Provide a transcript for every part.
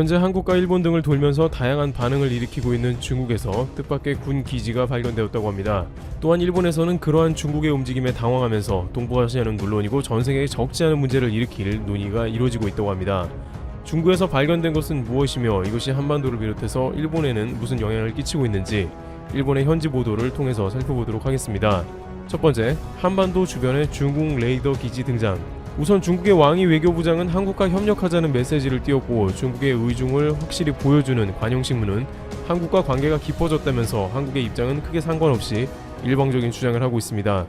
현재 한국과 일본 등을 돌면서 다양한 반응을 일으키고 있는 중국에서 뜻밖의 군 기지가 발견되었다고 합니다. 또한 일본에서는 그러한 중국의 움직임에 당황하면서 동북아시아는 물론이고 전 세계에 적지 않은 문제를 일으킬 논의가 이루어지고 있다고 합니다. 중국에서 발견된 것은 무엇이며 이것이 한반도를 비롯해서 일본에는 무슨 영향을 끼치고 있는지 일본의 현지 보도를 통해서 살펴보도록 하겠습니다. 첫 번째, 한반도 주변에 중국 레이더 기지 등장. 우선 중국의 왕이 외교부장은 한국과 협력하자는 메시지를 띄웠고 중국의 의중을 확실히 보여주는 관영신문은 한국과 관계가 깊어졌다면서 한국의 입장은 크게 상관없이 일방적인 주장을 하고 있습니다.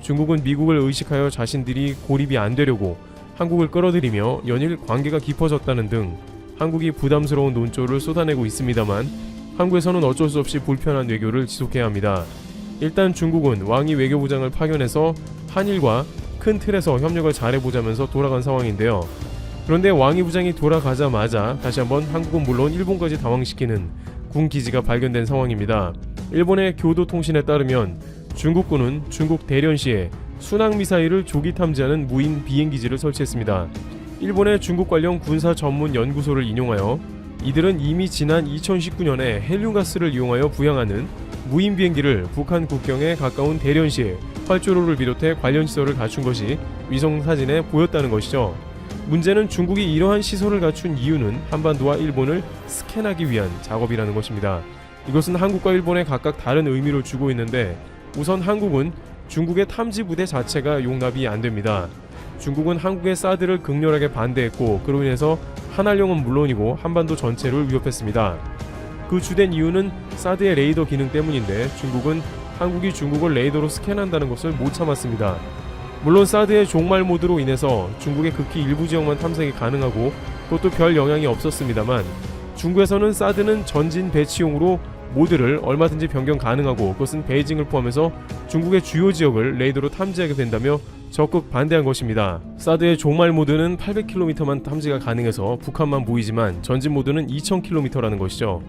중국은 미국을 의식하여 자신들이 고립이 안 되려고 한국을 끌어들이며 연일 관계가 깊어졌다는 등 한국이 부담스러운 논조를 쏟아내고 있습니다만 한국에서는 어쩔 수 없이 불편한 외교를 지속해야 합니다. 일단 중국은 왕이 외교부장을 파견해서 한일과 큰 틀에서 협력을 잘해보자면서 돌아간 상황인데요. 그런데 왕이 부장이 돌아가자마자 다시 한번 한국은 물론 일본까지 당황시키는 군 기지가 발견된 상황입니다. 일본의 교도통신에 따르면 중국군은 중국 대련시에 순항 미사일을 조기 탐지하는 무인 비행기지를 설치했습니다. 일본의 중국 관련 군사 전문 연구소를 인용하여 이들은 이미 지난 2019년에 헬륨가스를 이용하여 부양하는 무인 비행기를 북한 국경에 가까운 대련시에 활주로를 비롯해 관련 시설을 갖춘 것이 위성 사진에 보였다는 것이죠. 문제는 중국이 이러한 시설을 갖춘 이유는 한반도와 일본을 스캔하기 위한 작업이라는 것입니다. 이것은 한국과 일본에 각각 다른 의미를 주고 있는데 우선 한국은 중국의 탐지 부대 자체가 용납이 안 됩니다. 중국은 한국의 사드를 극렬하게 반대했고 그로 인해서 한알령은 물론이고 한반도 전체를 위협했습니다. 그 주된 이유는 사드의 레이더 기능 때문인데 중국은 한국이 중국을 레이더로 스캔한다는 것을 못 참았습니다. 물론 사드의 종말 모드로 인해서 중국의 극히 일부 지역만 탐색이 가능하고 그것도 별 영향이 없었습니다만 중국에서는 사드는 전진 배치용으로 모드를 얼마든지 변경 가능하고 그것은 베이징을 포함해서 중국의 주요 지역을 레이더로 탐지하게 된다며 적극 반대한 것입니다. 사드의 종말 모드는 800km만 탐지가 가능해서 북한만 보이지만 전진 모드는 2000km라는 것이죠.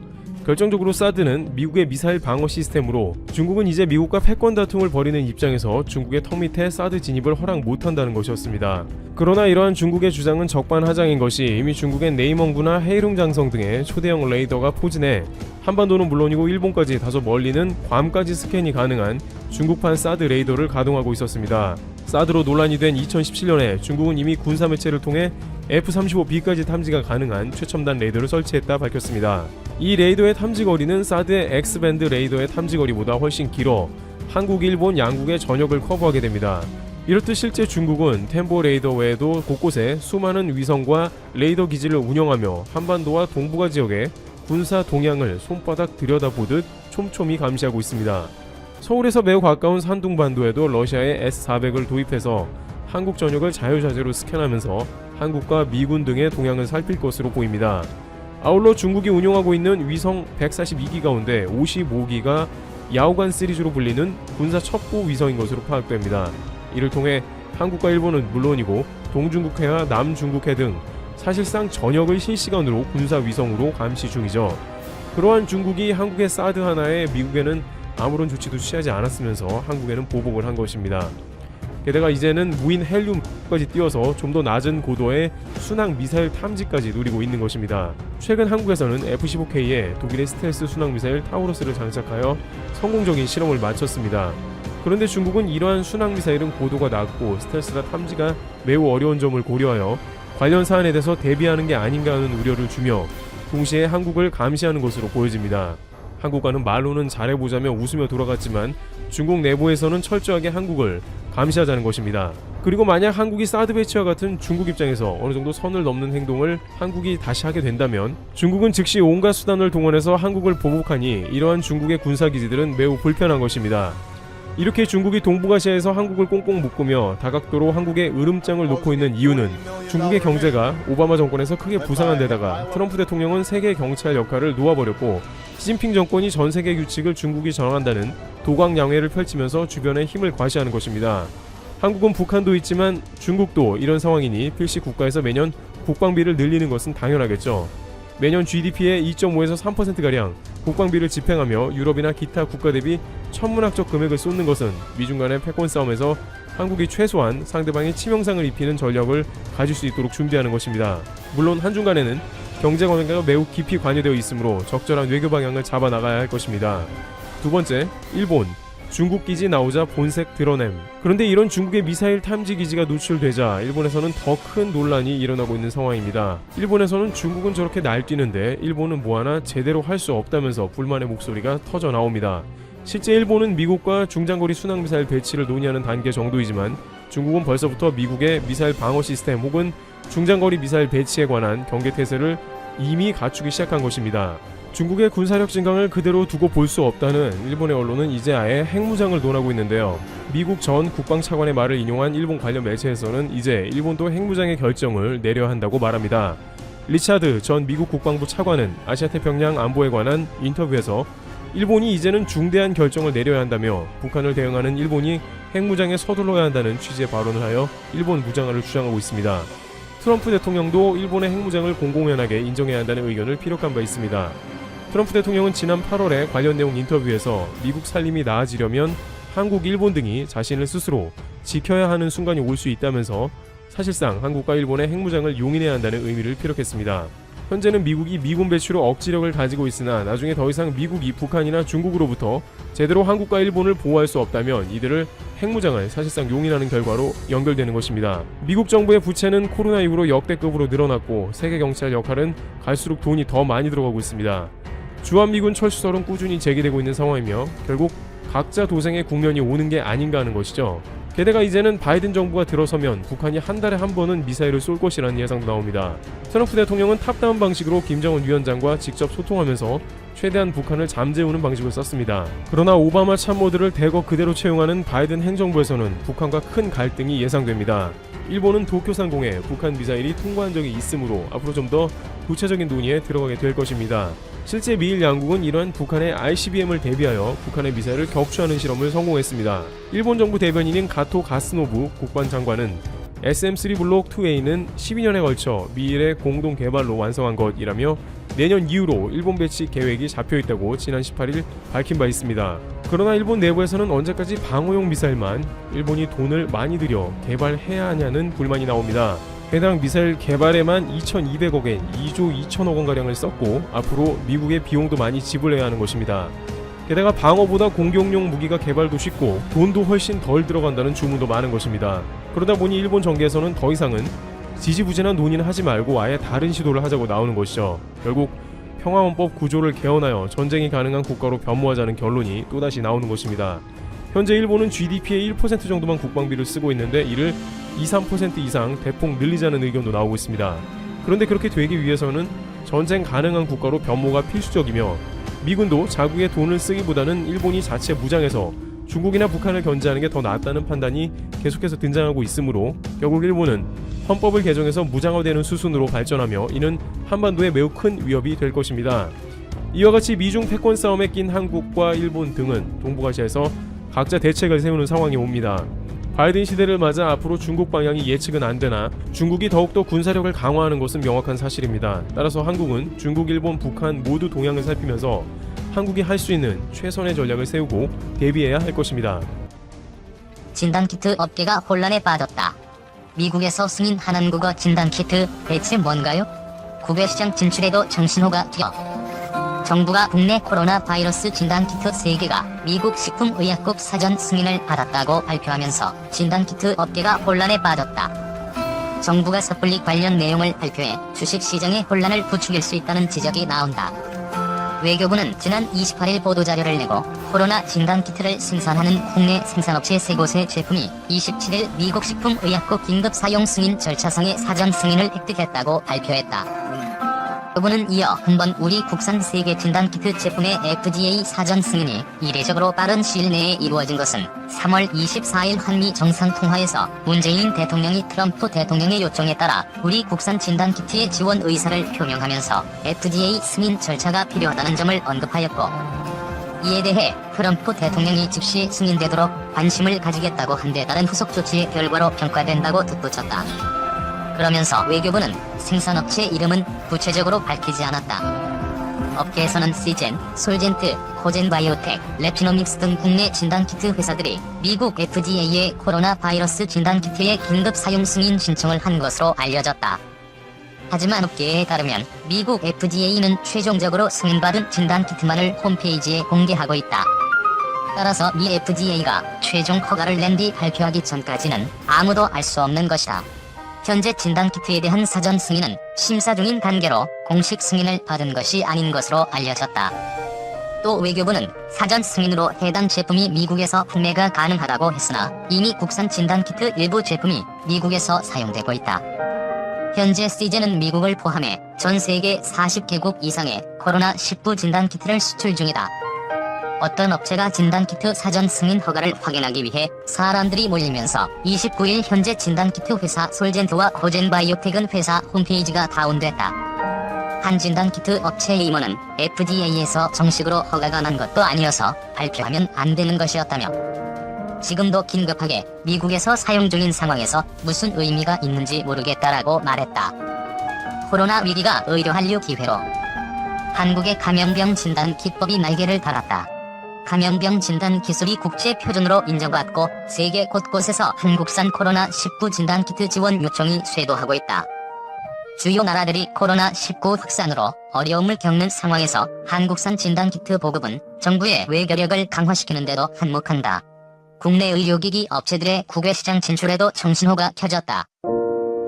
결정적으로 사드는 미국의 미사일 방어 시스템으로 중국은 이제 미국과 패권 다툼을 벌이는 입장에서 중국의 턱 밑에 사드 진입을 허락 못한다는 것이었습니다. 그러나 이러한 중국의 주장은 적반하장인 것이 이미 중국의 네이멍구나 헤이룽 장성 등의 초대형 레이더가 포진해 한반도는 물론이고 일본까지 다소 멀리는 괌까지 스캔이 가능한 중국판 사드 레이더를 가동하고 있었습니다. 사드로 논란이 된 2017년에 중국은 이미 군사 매체를 통해 F-35B까지 탐지가 가능한 최첨단 레이더를 설치했다 밝혔습니다. 이 레이더의 탐지 거리는 사드의 X밴드 레이더의 탐지 거리보다 훨씬 길어 한국, 일본 양국의 전역을 커버하게 됩니다. 이렇듯 실제 중국은 템보 레이더 외에도 곳곳에 수많은 위성과 레이더 기지를 운영하며 한반도와 동북아 지역의 군사 동향을 손바닥 들여다보듯 촘촘히 감시하고 있습니다. 서울에서 매우 가까운 산둥반도에도 러시아의 S-400을 도입해서 한국 전역을 자유자재로 스캔하면서 한국과 미군 등의 동향을 살필 것으로 보입니다. 아울러 중국이 운용하고 있는 위성 142기 가운데 55기가 야오간 시리즈로 불리는 군사 첩보 위성인 것으로 파악됩니다. 이를 통해 한국과 일본은 물론이고 동중국해와 남중국해 등 사실상 전역을 실시간으로 군사 위성으로 감시 중이죠. 그러한 중국이 한국의 사드 하나에 미국에는 아무런 조치도 취하지 않았으면서 한국에는 보복을 한 것입니다. 게다가 이제는 무인 헬륨까지 띄워서 좀 더 낮은 고도의 순항 미사일 탐지까지 노리고 있는 것입니다. 최근 한국에서는 F-15K에 독일의 스텔스 순항 미사일 타우러스를 장착하여 성공적인 실험을 마쳤습니다. 그런데 중국은 이러한 순항 미사일은 고도가 낮고 스텔스라 탐지가 매우 어려운 점을 고려하여 관련 사안에 대해서 대비하는 게 아닌가 하는 우려를 주며 동시에 한국을 감시하는 것으로 보여집니다. 한국과는 말로는 잘해보자며 웃으며 돌아갔지만 중국 내부에서는 철저하게 한국을 감시하자는 것입니다. 그리고 만약 한국이 사드 배치와 같은 중국 입장에서 어느 정도 선을 넘는 행동을 한국이 다시 하게 된다면 중국은 즉시 온갖 수단을 동원해서 한국을 보복하니 이러한 중국의 군사 기지들은 매우 불편한 것입니다. 이렇게 중국이 동북아시아에서 한국을 꽁꽁 묶으며 다각도로 한국의 으름장을 놓고 있는 이유는 중국의 경제가 오바마 정권에서 크게 부상한 데다가 트럼프 대통령은 세계 경찰 역할을 놓아버렸고 시진핑 정권이 전 세계 규칙을 중국이 정한다는 도광양회를 펼치면서 주변에 힘을 과시하는 것입니다. 한국은 북한도 있지만 중국도 이런 상황이니 필시 국가에서 매년 국방비를 늘리는 것은 당연하겠죠. 매년 GDP의 2.5에서 3%가량 국방비를 집행하며 유럽이나 기타 국가 대비 천문학적 금액을 쏟는 것은 미중 간의 패권 싸움에서 한국이 최소한 상대방의 치명상을 입히는 전력을 가질 수 있도록 준비하는 것입니다. 물론 한중 간에는 경제 관계가 매우 깊이 관여되어 있으므로 적절한 외교 방향을 잡아 나가야 할 것입니다. 두 번째, 일본. 중국 기지 나오자 본색 드러냄. 그런데 이런 중국의 미사일 탐지 기지가 노출되자 일본에서는 더 큰 논란이 일어나고 있는 상황입니다. 일본에서는 중국은 저렇게 날뛰는데 일본은 뭐 하나 제대로 할 수 없다면서 불만의 목소리가 터져 나옵니다. 실제 일본은 미국과 중장거리 순항 미사일 배치를 논의하는 단계 정도이지만 중국은 벌써부터 미국의 미사일 방어 시스템 혹은 중장거리 미사일 배치에 관한 경계 태세를 이미 갖추기 시작한 것입니다. 중국의 군사력 증강을 그대로 두고 볼 수 없다는 일본의 언론은 이제 아예 핵무장을 논하고 있는데요. 미국 전 국방 차관의 말을 인용한 일본 관련 매체에서는 이제 일본도 핵무장의 결정을 내려야 한다고 말합니다. 리차드 전 미국 국방부 차관은 아시아태평양 안보에 관한 인터뷰에서 일본이 이제는 중대한 결정을 내려야 한다며 북한을 대응하는 일본이 핵무장에 서둘러야 한다는 취지의 발언을 하여 일본 무장화를 주장하고 있습니다. 트럼프 대통령도 일본의 핵무장을 공공연하게 인정해야 한다는 의견을 피력한 바 있습니다. 트럼프 대통령은 지난 8월에 관련 내용 인터뷰에서 미국 살림이 나아지려면 한국, 일본 등이 자신을 스스로 지켜야 하는 순간이 올 수 있다면서 사실상 한국과 일본의 핵무장을 용인해야 한다는 의미를 피력했습니다. 현재는 미국이 미군 배치로 억지력을 가지고 있으나 나중에 더 이상 미국이 북한이나 중국으로부터 제대로 한국과 일본을 보호할 수 없다면 이들을 핵무장을 사실상 용인하는 결과로 연결되는 것입니다. 미국 정부의 부채는 코로나 이후로 역대급으로 늘어났고 세계 경찰 역할은 갈수록 돈이 더 많이 들어가고 있습니다. 주한미군 철수설은 꾸준히 제기되고 있는 상황이며 결국 각자 도생의 국면이 오는 게 아닌가 하는 것이죠. 게다가 이제는 바이든 정부가 들어서면 북한이 한 달에 한 번은 미사일을 쏠 것이라는 예상도 나옵니다. 트럼프 대통령은 탑다운 방식으로 김정은 위원장과 직접 소통하면서 최대한 북한을 잠재우는 방식을 썼습니다. 그러나 오바마 참모들을 대거 그대로 채용하는 바이든 행정부에서는 북한과 큰 갈등이 예상됩니다. 일본은 도쿄 상공에 북한 미사일이 통과한 적이 있으므로 앞으로 좀 더 구체적인 논의에 들어가게 될 것입니다. 실제 미일 양국은 이러한 북한의 ICBM을 대비하여 북한의 미사일을 격추하는 실험을 성공했습니다. 일본 정부 대변인인 가토 가스노부 국방장관은 SM3 블록 2A는 12년에 걸쳐 미일의 공동 개발로 완성한 것이라며 내년 이후로 일본 배치 계획이 잡혀 있다고 지난 18일 밝힌 바 있습니다. 그러나 일본 내부에서는 언제까지 방어용 미사일만 일본이 돈을 많이 들여 개발해야 하냐는 불만이 나옵니다. 해당 미사일 개발에만 2,200억엔 2조 2천억 원가량을 썼고 앞으로 미국의 비용도 많이 지불해야 하는 것입니다. 게다가 방어보다 공격용 무기가 개발도 쉽고 돈도 훨씬 덜 들어간다는 주문도 많은 것입니다. 그러다 보니 일본 정계에서는 더 이상은 지지부진한 논의는 하지 말고 아예 다른 시도를 하자고 나오는 것이죠. 결국 평화헌법 구조를 개헌하여 전쟁이 가능한 국가로 변모하자는 결론이 또다시 나오는 것입니다. 현재 일본은 GDP의 1% 정도만 국방비를 쓰고 있는데 이를 2, 3% 이상 대폭 늘리자는 의견도 나오고 있습니다. 그런데 그렇게 되기 위해서는 전쟁 가능한 국가로 변모가 필수적이며 미군도 자국의 돈을 쓰기보다는 일본이 자체 무장해서 중국이나 북한을 견제하는 게 더 낫다는 판단이 계속해서 등장하고 있으므로 결국 일본은 헌법을 개정해서 무장화되는 수순으로 발전하며 이는 한반도에 매우 큰 위협이 될 것입니다. 이와 같이 미중 패권 싸움에 낀 한국과 일본 등은 동북아시아에서 각자 대책을 세우는 상황이 옵니다. 바이든 시대를 맞아 앞으로 중국 방향이 예측은 안 되나 중국이 더욱더 군사력을 강화하는 것은 명확한 사실입니다. 따라서 한국은 중국, 일본, 북한 모두 동향을 살피면서 한국이 할 수 있는 최선의 전략을 세우고 대비해야 할 것입니다. 진단키트 업계가 혼란에 빠졌다. 미국에서 승인 한한국어 진단키트 대체 뭔가요? 국외 시장 진출에도 정신호가 뛰어. 정부가 국내 코로나 바이러스 진단 키트 3개가 미국 식품의약국 사전 승인을 받았다고 발표하면서 진단 키트 업계가 혼란에 빠졌다. 정부가 섣불리 관련 내용을 발표해 주식 시장에 혼란을 부추길 수 있다는 지적이 나온다. 외교부는 지난 28일 보도자료를 내고 코로나 진단 키트를 생산하는 국내 생산업체 3곳의 제품이 27일 미국 식품의약국 긴급 사용 승인 절차상의 사전 승인을 획득했다고 발표했다. 부분은 이어 한번 우리 국산 세계 진단 키트 제품의 FDA 사전 승인이 이례적으로 빠른 시일 내에 이루어진 것은 3월 24일 한미 정상통화에서 문재인 대통령이 트럼프 대통령의 요청에 따라 우리 국산 진단 키트의 지원 의사를 표명하면서 FDA 승인 절차가 필요하다는 점을 언급하였고 이에 대해 트럼프 대통령이 즉시 승인되도록 관심을 가지겠다고 한 데 따른 후속 조치의 결과로 평가된다고 덧붙였다. 그러면서 외교부는 생산업체 이름은 구체적으로 밝히지 않았다. 업계에서는 시젠, 솔젠트, 코젠바이오텍, 레피노믹스 등 국내 진단키트 회사들이 미국 FDA에 코로나 바이러스 진단키트의 긴급 사용 승인 신청을 한 것으로 알려졌다. 하지만 업계에 따르면 미국 FDA는 최종적으로 승인받은 진단키트만을 홈페이지에 공개하고 있다. 따라서 미 FDA가 최종 허가를 낸 뒤 발표하기 전까지는 아무도 알 수 없는 것이다. 현재 진단키트에 대한 사전 승인은 심사 중인 단계로 공식 승인을 받은 것이 아닌 것으로 알려졌다. 또 외교부는 사전 승인으로 해당 제품이 미국에서 판매가 가능하다고 했으나 이미 국산 진단키트 일부 제품이 미국에서 사용되고 있다. 현재 시제는 미국을 포함해 전 세계 40개국 이상의 코로나19 진단키트를 수출 중이다. 어떤 업체가 진단키트 사전 승인 허가를 확인하기 위해 사람들이 몰리면서 29일 현재 진단키트 회사 솔젠트와 호젠바이오텍은 회사 홈페이지가 다운됐다. 한 진단키트 업체의 임원은 FDA에서 정식으로 허가가 난 것도 아니어서 발표하면 안 되는 것이었다며 지금도 긴급하게 미국에서 사용 중인 상황에서 무슨 의미가 있는지 모르겠다라고 말했다. 코로나 위기가 의료 한류 기회로 한국의 감염병 진단 기법이 날개를 달았다. 감염병 진단 기술이 국제 표준으로 인정받고 세계 곳곳에서 한국산 코로나19 진단 키트 지원 요청이 쇄도하고 있다. 주요 나라들이 코로나19 확산으로 어려움을 겪는 상황에서 한국산 진단 키트 보급은 정부의 외교력을 강화시키는 데도 한몫한다. 국내 의료기기 업체들의 국외 시장 진출에도 정신호가 켜졌다.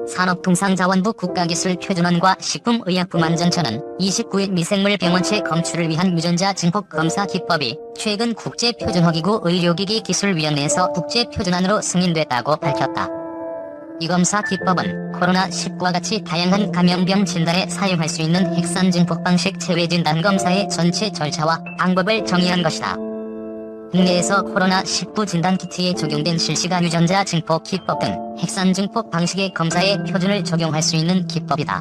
산업통상자원부 국가기술표준원과 식품의약품안전처는 29일 미생물 병원체 검출을 위한 유전자 증폭 검사 기법이 최근 국제표준화기구 의료기기 기술위원회에서 국제표준안으로 승인됐다고 밝혔다. 이 검사 기법은 코로나19와 같이 다양한 감염병 진단에 사용할 수 있는 핵산 증폭 방식 체외 진단 검사의 전체 절차와 방법을 정의한 것이다. 국내에서 코로나19 진단키트에 적용된 실시간 유전자 증폭 기법 등 핵산 증폭 방식의 검사에 표준을 적용할 수 있는 기법이다.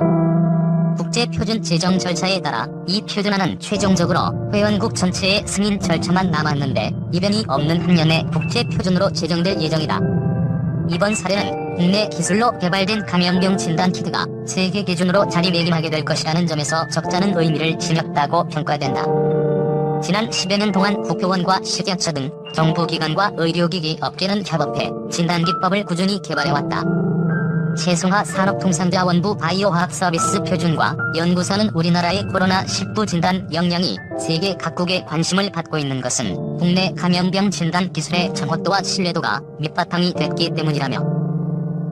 국제 표준 제정 절차에 따라 이 표준안은 최종적으로 회원국 전체의 승인 절차만 남았는데 이변이 없는 학년에 국제 표준으로 제정될 예정이다. 이번 사례는 국내 기술로 개발된 감염병 진단 키트가 세계 기준으로 자리매김하게 될 것이라는 점에서 적잖은 의미를 지녔다고 평가된다. 지난 10여 년 동안 국회의원과 식약처 등 정부기관과 의료기기 업계는 협업해 진단기법을 꾸준히 개발해왔다. 최승화 산업통상자원부 바이오화학서비스 표준과 연구사는 우리나라의 코로나19 진단 역량이 세계 각국의 관심을 받고 있는 것은 국내 감염병 진단 기술의 정확도와 신뢰도가 밑바탕이 됐기 때문이라며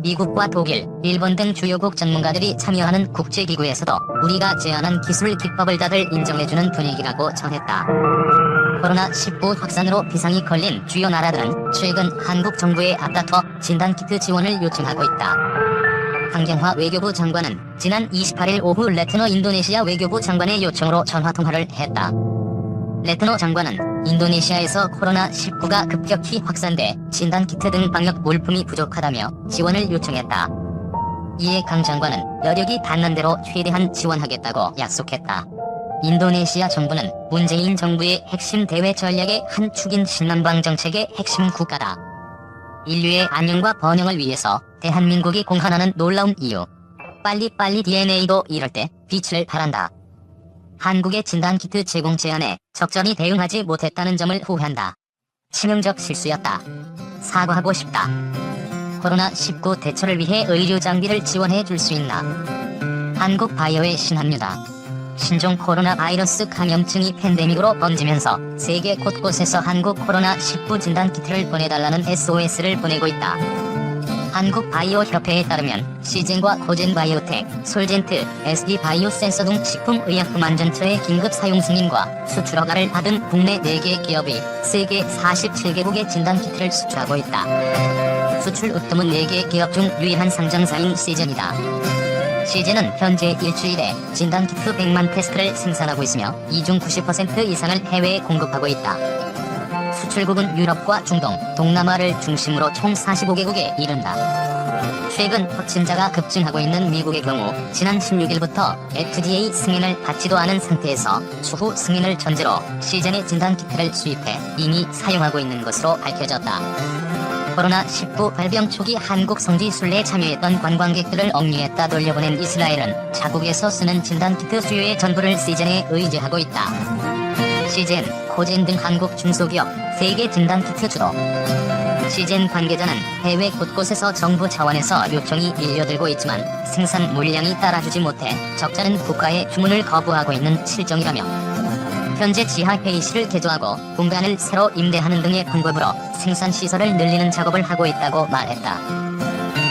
미국과 독일, 일본 등 주요국 전문가들이 참여하는 국제기구에서도 우리가 제안한 기술 기법을 다들 인정해주는 분위기라고 전했다. 코로나19 확산으로 비상이 걸린 주요 나라들은 최근 한국 정부에 앞다퉈 진단키트 지원을 요청하고 있다. 황경화 외교부 장관은 지난 28일 오후 레트너 인도네시아 외교부 장관의 요청으로 전화 통화를 했다. 레트노 장관은 인도네시아에서 코로나19가 급격히 확산돼 진단키트 등 방역 물품이 부족하다며 지원을 요청했다. 이에 강 장관은 여력이 닿는 대로 최대한 지원하겠다고 약속했다. 인도네시아 정부는 문재인 정부의 핵심 대외 전략의 한 축인 신남방 정책의 핵심 국가다. 인류의 안녕과 번영을 위해서 대한민국이 공헌하는 놀라운 이유. 빨리빨리 DNA도 이럴 때 빛을 발한다. 한국의 진단키트 제공 제안에 적절히 대응하지 못했다는 점을 후회한다. 치명적 실수였다. 사과하고 싶다. 코로나19 대처를 위해 의료 장비를 지원해 줄 수 있나? 한국 바이오의 신합류다. 신종 코로나 바이러스 감염증이 팬데믹으로 번지면서 세계 곳곳에서 한국 코로나19 진단 키트를 보내달라는 SOS를 보내고 있다. 한국바이오협회에 따르면 시젠과 호젠바이오텍, 솔젠트, SD바이오센서 등 식품의약품안전처의 긴급 사용 승인과 수출 허가를 받은 국내 4개 기업이 세계 47개국의 진단키트를 수출하고 있다. 수출 으뜸은 4개 기업 중 유일한 상장사인 시젠이다. 시젠은 현재 일주일에 진단키트 100만 테스트를 생산하고 있으며 이 중 90% 이상을 해외에 공급하고 있다. 수출국은 유럽과 중동, 동남아를 중심으로 총 45개국에 이른다. 최근 확진자가 급증하고 있는 미국의 경우 지난 16일부터 FDA 승인을 받지도 않은 상태에서 추후 승인을 전제로 시즌의 진단 키트를 수입해 이미 사용하고 있는 것으로 밝혀졌다. 코로나19 발병 초기 한국 성지 순례에 참여했던 관광객들을 억류했다 돌려보낸 이스라엘은 자국에서 쓰는 진단키트 수요의 전부를 시즌에 의지하고 있다. 시젠, 코젠 등 한국 중소기업 세계 진단키트 주도 시젠 관계자는 해외 곳곳에서 정부 차원에서 요청이 밀려들고 있지만 생산 물량이 따라주지 못해 적자는 국가의 주문을 거부하고 있는 실정이라며 현재 지하 회의실을 개조하고 공간을 새로 임대하는 등의 방법으로 생산 시설을 늘리는 작업을 하고 있다고 말했다.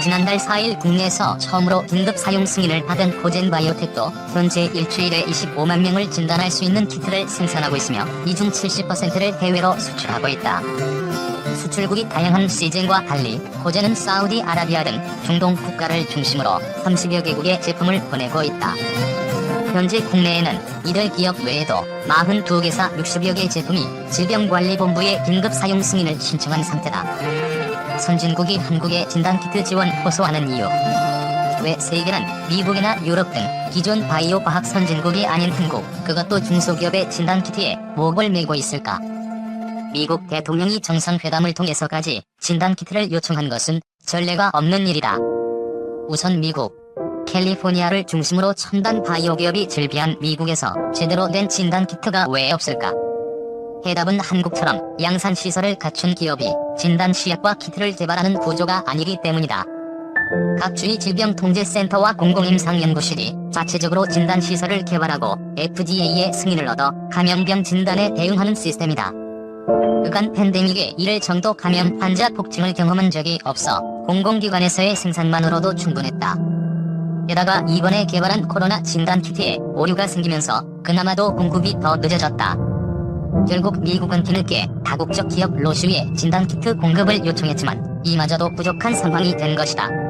지난달 4일 국내에서 처음으로 긴급 사용 승인을 받은 코젠 바이오텍도 현재 일주일에 25만 명을 진단할 수 있는 키트를 생산하고 있으며 이 중 70%를 해외로 수출하고 있다. 수출국이 다양한 시젠과 달리 코젠은 사우디아라비아 등 중동 국가를 중심으로 30여 개국에 제품을 보내고 있다. 현재 국내에는 이들 기업 외에도 42개사 60여 개 제품이 질병관리본부에 긴급 사용 승인을 신청한 상태다. 선진국이 한국에 진단키트 지원 호소하는 이유. 왜 세계는 미국이나 유럽 등 기존 바이오 과학 선진국이 아닌 한국 그것도 중소기업의 진단키트에 목을 메고 있을까? 미국 대통령이 정상회담을 통해서까지 진단키트를 요청한 것은 전례가 없는 일이다. 우선 미국 캘리포니아를 중심으로 첨단 바이오 기업이 즐비한 미국에서 제대로 된 진단 키트가 왜 없을까 해답은 한국처럼 양산 시설을 갖춘 기업이 진단 시약과 키트를 개발하는 구조가 아니기 때문이다. 각 주의 질병통제센터와 공공임상연구실이 자체적으로 진단 시설을 개발하고 FDA의 승인을 얻어 감염병 진단에 대응하는 시스템이다. 그간 팬데믹에 이를 정도 감염 환자 폭증을 경험한 적이 없어 공공기관에서의 생산만으로도 충분했다. 게다가 이번에 개발한 코로나 진단 키트에 오류가 생기면서 그나마도 공급이 더 늦어졌다. 결국 미국은 뒤늦게 다국적 기업 로슈의 진단키트 공급을 요청했지만 이마저도 부족한 상황이 된 것이다.